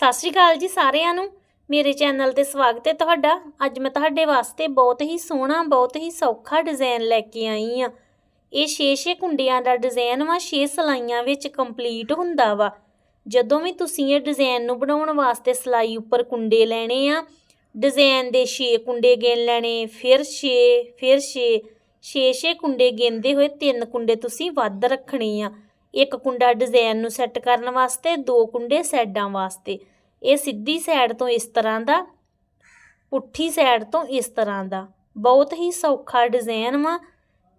ਸਤਿ ਸ਼੍ਰੀ ਅਕਾਲ ਜੀ ਸਾਰਿਆਂ ਨੂੰ। ਮੇਰੇ ਚੈਨਲ ਤੇ ਸਵਾਗਤ ਹੈ ਤੁਹਾਡਾ। ਅੱਜ ਮੈਂ ਤੁਹਾਡੇ ਵਾਸਤੇ ਬਹੁਤ ਹੀ ਸੋਹਣਾ, ਬਹੁਤ ਹੀ ਸੌਖਾ ਡਿਜ਼ਾਈਨ ਲੈ ਕੇ ਆਈ ਆ ਇਹ 6-6 ਕੁੰਡਿਆਂ ਦਾ ਡਿਜ਼ਾਈਨ ਵਾ 6 ਸਲਾਈਆਂ ਵਿੱਚ ਕੰਪਲੀਟ ਹੁੰਦਾ ਵਾ। ਜਦੋਂ ਵੀ ਤੁਸੀਂ ਇਹ ਡਿਜ਼ਾਈਨ ਨੂੰ ਬਣਾਉਣ ਵਾਸਤੇ ਸਲਾਈ ਉੱਪਰ ਕੁੰਡੇ ਲੈਣੇ ਆ ਡਿਜ਼ਾਈਨ ਦੇ 6 ਕੁੰਡੇ ਗਿਣ ਲੈਣੇ, ਫਿਰ 6 ਫਿਰ 6 6-6 ਕੁੰਡੇ ਗਿਣਦੇ ਹੋਏ ਤਿੰਨ ਕੁੰਡੇ ਤੁਸੀਂ ਵੱਧ ਰੱਖਣੇ ਆ। ਇੱਕ ਕੁੰਡਾ ਡਿਜ਼ਾਈਨ ਨੂੰ ਸੈੱਟ ਕਰਨ ਵਾਸਤੇ, ਦੋ ਕੁੰਡੇ ਸੈਡਾਂ ਵਾਸਤੇ। ਇਹ ਸਿੱਧੀ ਸਾਈਡ ਤੋਂ ਇਸ ਤਰ੍ਹਾਂ ਦਾ, ਪੁੱਠੀ ਸਾਈਡ ਤੋਂ ਇਸ ਤਰ੍ਹਾਂ ਦਾ। ਬਹੁਤ ਹੀ ਸੌਖਾ ਡਿਜ਼ਾਈਨ ਵਾ।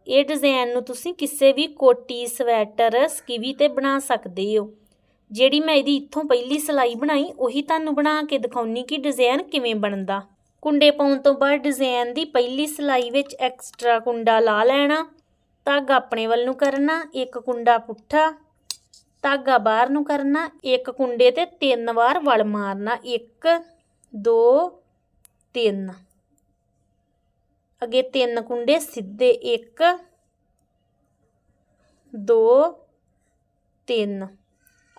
ਇਹ ਡਿਜ਼ਾਈਨ ਨੂੰ ਤੁਸੀਂ ਕਿਸੇ ਵੀ ਕੋਟੀ, ਸਵੈਟਰ, ਸਕਿਵੀ ਤੇ ਬਣਾ ਸਕਦੇ ਹੋ। ਜਿਹੜੀ ਮੈਂ ਇਹਦੀ ਇੱਥੋਂ ਪਹਿਲੀ ਸਲਾਈ ਬਣਾਈ, ਉਹੀ ਤੁਹਾਨੂੰ ਬਣਾ ਕੇ ਦਿਖਾਉਣੀ ਕਿ ਡਿਜ਼ਾਈਨ ਕਿਵੇਂ ਬਣਦਾ। ਕੁੰਡੇ ਪਾਉਣ ਤੋਂ ਬਾਅਦ ਡਿਜ਼ਾਈਨ ਦੀ ਪਹਿਲੀ ਸਲਾਈ ਵਿੱਚ ਐਕਸਟਰਾ ਕੁੰਡਾ ਲਾ ਲੈਣਾ। ਧਾਗਾ ਆਪਣੇ ਵੱਲ ਨੂੰ ਕਰਨਾ, ਇੱਕ ਕੁੰਡਾ ਪੁੱਠਾ। ਧਾਗਾ ਬਾਹਰ ਨੂੰ ਕਰਨਾ, ਇੱਕ ਕੁੰਡੇ ਤੇ ਤਿੰਨ ਵਾਰ ਵਲ ਮਾਰਨਾ 1 2 3 ਅੱਗੇ ਤਿੰਨ ਕੁੰਡੇ ਸਿੱਧੇ 1 2 3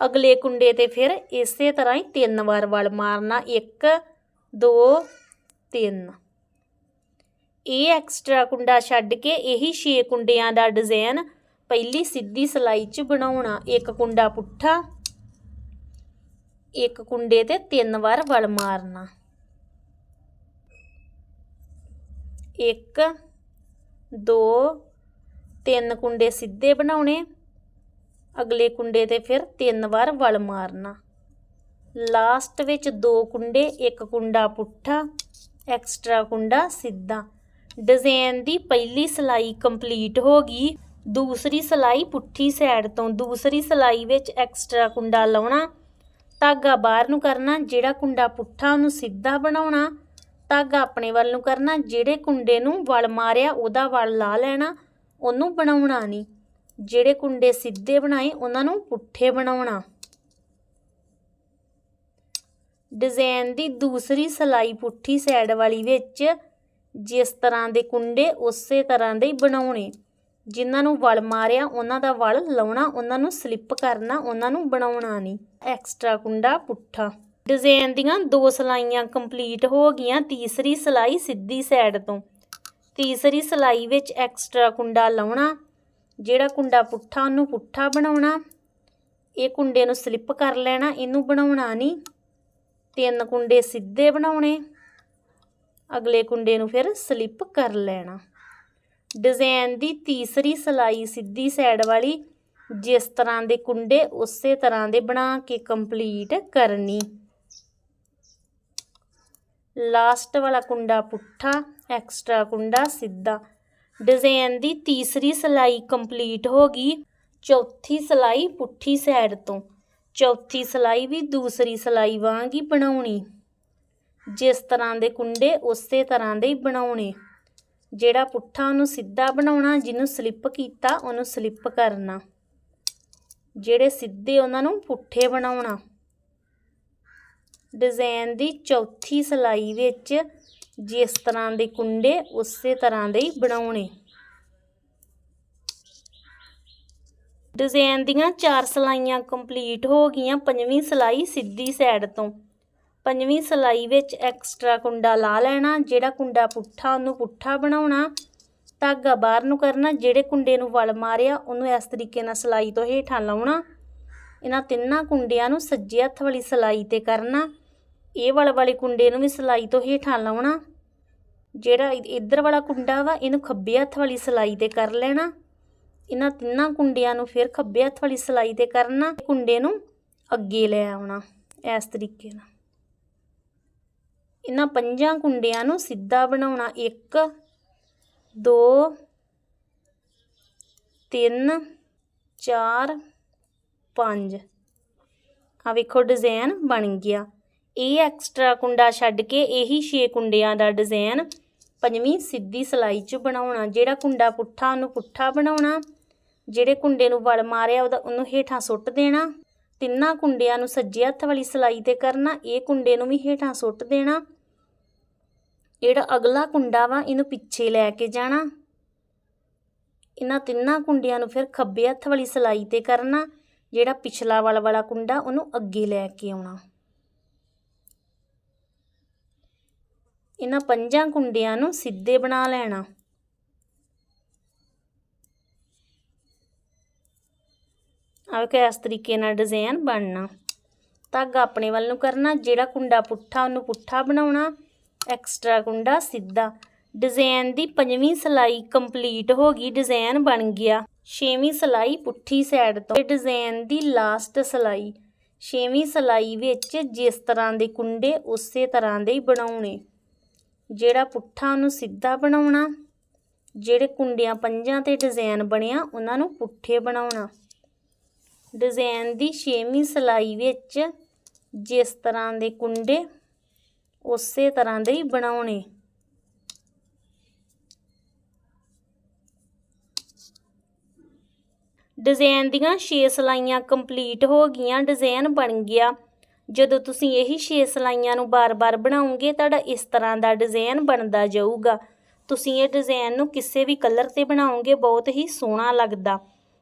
ਅਗਲੇ ਕੁੰਡੇ ਤੇ ਫਿਰ ਇਸੇ ਤਰ੍ਹਾਂ ਹੀ ਤਿੰਨ ਵਾਰ ਵਲ ਮਾਰਨਾ 1 2 3 ਇਹ ਐਕਸਟਰਾ ਕੁੰਡਾ ਛੱਡ ਕੇ ਇਹੀ 6 ਕੁੰਡਿਆਂ ਦਾ ਡਿਜ਼ਾਈਨ ਪਹਿਲੀ ਸਿੱਧੀ ਸਲਾਈ 'ਚ ਬਣਾਉਣਾ। ਇੱਕ ਕੁੰਡਾ ਪੁੱਠਾ, ਇੱਕ ਕੁੰਡੇ ਤੇ ਤਿੰਨ ਵਾਰ ਵਲ ਮਾਰਨਾ। ਇੱਕ, ਦੋ, ਤਿੰਨ ਕੁੰਡੇ ਸਿੱਧੇ ਬਣਾਉਣੇ। ਅਗਲੇ ਕੁੰਡੇ ਤੇ ਫਿਰ ਤਿੰਨ ਵਾਰ ਵਲ ਮਾਰਨਾ। ਲਾਸਟ ਵਿੱਚ ਦੋ ਕੁੰਡੇ, ਇੱਕ ਕੁੰਡਾ ਪੁੱਠਾ, ਐਕਸਟਰਾ ਕੁੰਡਾ ਸਿੱਧਾ। ਡਿਜ਼ਾਈਨ ਦੀ ਪਹਿਲੀ ਸਲਾਈ ਕੰਪਲੀਟ ਹੋ ਗਈ। ਦੂਸਰੀ ਸਲਾਈ ਪੁੱਠੀ ਸਾਈਡ ਤੋਂ ਦੂਸਰੀ ਸਲਾਈ ਵਿੱਚ ਐਕਸਟਰਾ ਕੁੰਡਾ ਲਾਉਣਾ। ਧਾਗਾ ਬਾਹਰ ਨੂੰ ਕਰਨਾ, ਜਿਹੜਾ ਕੁੰਡਾ ਪੁੱਠਾ ਉਹਨੂੰ ਸਿੱਧਾ ਬਣਾਉਣਾ। ਧਾਗਾ ਆਪਣੇ ਵੱਲ ਨੂੰ ਕਰਨਾ, ਜਿਹੜੇ ਕੁੰਡੇ ਨੂੰ ਵਲ ਮਾਰਿਆ ਉਹਦਾ ਵਲ ਲਾ ਲੈਣਾ, ਉਹਨੂੰ ਬਣਾਉਣਾ ਨਹੀਂ। ਜਿਹੜੇ ਕੁੰਡੇ ਸਿੱਧੇ ਬਣਾਏ, ਉਹਨਾਂ ਨੂੰ ਪੁੱਠੇ ਬਣਾਉਣਾ। ਡਿਜ਼ਾਈਨ ਦੀ ਦੂਸਰੀ ਸਲਾਈ ਪੁੱਠੀ ਸਾਈਡ ਵਾਲੀ ਵਿੱਚ ਜਿਸ ਤਰ੍ਹਾਂ ਦੇ ਕੁੰਡੇ, ਉਸੇ ਤਰ੍ਹਾਂ ਦੇ ਹੀ ਬਣਾਉਣੇ। ਜਿਨ੍ਹਾਂ ਨੂੰ ਵਲ ਮਾਰਿਆ, ਉਹਨਾਂ ਦਾ ਵਲ ਲਾਉਣਾ, ਉਹਨਾਂ ਨੂੰ ਸਲਿੱਪ ਕਰਨਾ, ਉਹਨਾਂ ਨੂੰ ਬਣਾਉਣਾ ਨਹੀਂ। ਐਕਸਟਰਾ ਕੁੰਡਾ, ਪੁੱਠਾ। ਡਿਜ਼ਾਈਨ ਦੀਆਂ ਦੋ ਸਲਾਈਆਂ ਕੰਪਲੀਟ ਹੋ ਗਈਆਂ, ਤੀਸਰੀ ਸਲਾਈ ਸਿੱਧੀ ਸਾਈਡ ਤੋਂ। ਤੀਸਰੀ ਸਲਾਈ ਵਿੱਚ ਐਕਸਟਰਾ ਕੁੰਡਾ ਲਾਉਣਾ, ਜਿਹੜਾ ਕੁੰਡਾ ਪੁੱਠਾ, ਉਹਨੂੰ ਪੁੱਠਾ ਬਣਾਉਣਾ। ਇਹ ਕੁੰਡੇ ਨੂੰ ਸਲਿੱਪ ਕਰ ਲੈਣਾ, ਇਹਨੂੰ ਬਣਾਉਣਾ ਨਹੀਂ। ਤਿੰਨ ਕੁੰਡੇ ਸਿੱਧੇ ਬਣਾਉਣੇ, ਅਗਲੇ ਕੁੰਡੇ ਨੂੰ ਫਿਰ ਸਲਿੱਪ ਕਰ ਲੈਣਾ। ਡਿਜ਼ਾਈਨ ਦੀ ਤੀਸਰੀ ਸਲਾਈ ਸਿੱਧੀ ਸਾਈਡ ਵਾਲੀ, ਜਿਸ ਤਰ੍ਹਾਂ ਦੇ ਕੁੰਡੇ ਉਸੇ ਤਰ੍ਹਾਂ ਦੇ ਬਣਾ ਕੇ ਕੰਪਲੀਟ ਕਰਨੀ। ਲਾਸਟ ਵਾਲਾ ਕੁੰਡਾ ਪੁੱਠਾ ਐਕਸਟਰਾ ਕੁੰਡਾ ਸਿੱਧਾ। ਡਿਜ਼ਾਈਨ ਦੀ ਤੀਸਰੀ ਸਲਾਈ ਕੰਪਲੀਟ ਹੋ ਗਈ, ਚੌਥੀ ਸਲਾਈ ਪੁੱਠੀ ਸਾਈਡ ਤੋਂ। ਚੌਥੀ ਸਲਾਈ ਵੀ ਦੂਸਰੀ ਸਲਾਈ ਵਾਂਗ ਹੀ ਬਣਾਉਣੀ। ਜਿਸ ਤਰ੍ਹਾਂ ਦੇ ਕੁੰਡੇ ਉਸੇ ਤਰ੍ਹਾਂ ਦੇ ਹੀ ਬਣਾਉਣੇ। ਜਿਹੜਾ ਪੁੱਠਾ ਉਹਨੂੰ ਸਿੱਧਾ ਬਣਾਉਣਾ, ਜਿਹਨੂੰ ਸਲਿੱਪ ਕੀਤਾ, ਉਹਨੂੰ ਸਲਿੱਪ ਕਰਨਾ। ਜਿਹੜੇ ਸਿੱਧੇ ਉਹਨਾਂ ਨੂੰ ਪੁੱਠੇ ਬਣਾਉਣਾ। ਡਿਜ਼ਾਈਨ ਦੀ ਚੌਥੀ ਸਲਾਈ ਵਿੱਚ ਜਿਸ ਤਰ੍ਹਾਂ ਦੇ ਕੁੰਡੇ, ਉਸੇ ਤਰ੍ਹਾਂ ਦੇ ਹੀ ਬਣਾਉਣੇ। ਡਿਜ਼ਾਈਨ ਦੀਆਂ ਚਾਰ ਸਲਾਈਆਂ ਕੰਪਲੀਟ ਹੋ ਗਈਆਂ, ਪੰਜਵੀਂ ਸਲਾਈ ਸਿੱਧੀ ਸਾਈਡ ਤੋਂ। ਪੰਜਵੀਂ ਸਲਾਈ ਵਿੱਚ ਐਕਸਟਰਾ ਕੁੰਡਾ ਲਾ ਲੈਣਾ, ਜਿਹੜਾ ਕੁੰਡਾ ਪੁੱਠਾ, ਉਹਨੂੰ ਪੁੱਠਾ ਬਣਾਉਣਾ, ਧਾਗਾ ਬਾਹਰ ਨੂੰ ਕਰਨਾ, ਜਿਹੜੇ ਕੁੰਡੇ ਨੂੰ ਵਲ ਮਾਰਿਆ, ਉਹਨੂੰ ਇਸ ਤਰੀਕੇ ਨਾਲ ਸਲਾਈ ਤੋਂ ਹੇਠਾਂ ਲਾਉਣਾ। ਇਹਨਾਂ ਤਿੰਨਾਂ ਕੁੰਡਿਆਂ ਨੂੰ ਸੱਜੇ ਹੱਥ ਵਾਲੀ ਸਲਾਈ ਤੇ ਕਰਨਾ। ਇਹ ਵਾਲੇ ਵਾਲੇ ਕੁੰਡੇ ਨੂੰ ਵੀ ਸਲਾਈ ਤੋਂ ਹੇਠਾਂ ਲਾਉਣਾ। ਜਿਹੜਾ ਇੱਧਰ ਵਾਲਾ ਕੁੰਡਾ ਵਾ, ਇਹਨੂੰ ਖੱਬੇ ਹੱਥ ਵਾਲੀ ਸਲਾਈ ਤੇ ਕਰ ਲੈਣਾ। ਇਹਨਾਂ ਤਿੰਨਾਂ ਕੁੰਡਿਆਂ ਨੂੰ ਫਿਰ ਖੱਬੇ ਹੱਥ ਵਾਲੀ ਸਲਾਈ ਤੇ ਕਰਨਾ। ਕੁੰਡੇ ਨੂੰ ਅੱਗੇ ਲੈ ਆਉਣਾ, ਇਸ ਤਰੀਕੇ ਨਾਲ। ਇਹਨਾਂ ਪੰਜਾਂ ਕੁੰਡਿਆਂ ਨੂੰ ਸਿੱਧਾ ਬਣਾਉਣਾ। 1 2 3 4 5 ਆ ਵੇਖੋ ਡਿਜ਼ਾਈਨ ਬਣ ਗਿਆ। ਇਹ ਐਕਸਟਰਾ ਕੁੰਡਾ ਛੱਡ ਕੇ ਇਹੀ 6 ਕੁੰਡਿਆਂ ਦਾ ਡਿਜ਼ਾਈਨ ਪੰਜਵੀਂ ਸਿੱਧੀ ਸਲਾਈ 'ਚ ਬਣਾਉਣਾ। ਜਿਹੜਾ ਕੁੰਡਾ ਪੁੱਠਾ, ਉਹਨੂੰ ਪੁੱਠਾ ਬਣਾਉਣਾ। ਜਿਹੜੇ ਕੁੰਡੇ ਨੂੰ ਵਲ ਮਾਰਿਆ, ਉਹਦਾ ਉਹਨੂੰ ਹੇਠਾਂ ਸੁੱਟ ਦੇਣਾ। ਤਿੰਨਾਂ ਕੁੰਡਿਆਂ ਨੂੰ ਸੱਜੇ ਹੱਥ ਵਾਲੀ ਸਲਾਈ ਤੇ ਕਰਨਾ, ਇਹ ਕੁੰਡੇ ਨੂੰ ਵੀ ਹੇਠਾਂ ਸੁੱਟ ਦੇਣਾ। ਜਿਹੜਾ ਅਗਲਾ ਕੁੰਡਾ ਵਾ, ਇਹਨੂੰ ਪਿੱਛੇ ਲੈ ਕੇ ਜਾਣਾ। ਇਹਨਾਂ ਤਿੰਨਾਂ ਕੁੰਡਿਆਂ ਨੂੰ ਫਿਰ ਖੱਬੇ ਹੱਥ ਵਾਲੀ ਸਲਾਈ ਤੇ ਕਰਨਾ, ਜਿਹੜਾ ਪਿਛਲਾ ਵਾਲ ਵਾਲਾ ਕੁੰਡਾ, ਉਹਨੂੰ ਅੱਗੇ ਲੈ ਕੇ ਆਉਣਾ। ਇਹਨਾਂ ਪੰਜਾਂ ਕੁੰਡਿਆਂ ਨੂੰ ਸਿੱਧੇ ਬਣਾ ਲੈਣਾ। ਆਹ ਕਿ ਇਸ ਤਰੀਕੇ ਨਾਲ ਡਿਜ਼ਾਈਨ ਬਣਨਾ। ਧਾਗਾ ਆਪਣੇ ਵੱਲ ਨੂੰ ਕਰਨਾ, ਜਿਹੜਾ ਕੁੰਡਾ ਪੁੱਠਾ, ਉਹਨੂੰ ਪੁੱਠਾ ਬਣਾਉਣਾ ਐਕਸਟਰਾ ਕੁੰਡਾ ਸਿੱਧਾ। ਡਿਜ਼ਾਈਨ ਦੀ ਪੰਜਵੀਂ ਸਲਾਈ ਕੰਪਲੀਟ ਹੋ ਗਈ ਡਿਜ਼ਾਈਨ ਬਣ ਗਿਆ। ਛੇਵੀਂ ਸਲਾਈ ਪੁੱਠੀ ਸਾਈਡ ਤੋਂ। ਡਿਜ਼ਾਈਨ ਦੀ ਲਾਸਟ ਸਲਾਈ। ਛੇਵੀਂ ਸਲਾਈ ਵਿੱਚ ਜਿਸ ਤਰ੍ਹਾਂ ਦੇ ਕੁੰਡੇ, ਉਸੇ ਤਰ੍ਹਾਂ ਦੇ ਹੀ ਬਣਾਉਣੇ। ਜਿਹੜਾ ਪੁੱਠਾ, ਉਹਨੂੰ ਸਿੱਧਾ ਬਣਾਉਣਾ। ਜਿਹੜੇ ਕੁੰਡਿਆਂ ਪੰਜਾਂ ਤੇ ਡਿਜ਼ਾਈਨ ਬਣਿਆ, ਉਹਨਾਂ ਨੂੰ ਪੁੱਠੇ ਬਣਾਉਣਾ। ਡਿਜ਼ਾਈਨ ਦੀ ਛੇਵੀਂ ਸਲਾਈ ਵਿੱਚ ਜਿਸ ਤਰ੍ਹਾਂ ਦੇ ਕੁੰਡੇ, ਉਸੇ ਤਰ੍ਹਾਂ ਦੇ ਹੀ ਬਣਾਉਣੇ। ਡਿਜ਼ਾਈਨ ਦੀਆਂ 6 ਸਲਾਈਆਂ ਕੰਪਲੀਟ ਹੋ ਗਈਆਂ, ਡਿਜ਼ਾਈਨ ਬਣ ਗਿਆ। ਜਦੋਂ ਤੁਸੀਂ ਇਹੀ 6 ਸਲਾਈਆਂ ਨੂੰ ਬਾਰ-ਬਾਰ ਬਣਾਉਂਗੇ ਤੁਹਾਡਾ ਇਸ ਤਰ੍ਹਾਂ ਦਾ ਡਿਜ਼ਾਈਨ ਬਣਦਾ ਜਾਊਗਾ। ਤੁਸੀਂ ਇਹ ਡਿਜ਼ਾਈਨ ਨੂੰ ਕਿਸੇ ਵੀ ਕਲਰ ਤੇ ਬਣਾਉਂਗੇ ਬਹੁਤ ਹੀ ਸੋਹਣਾ ਲੱਗਦਾ।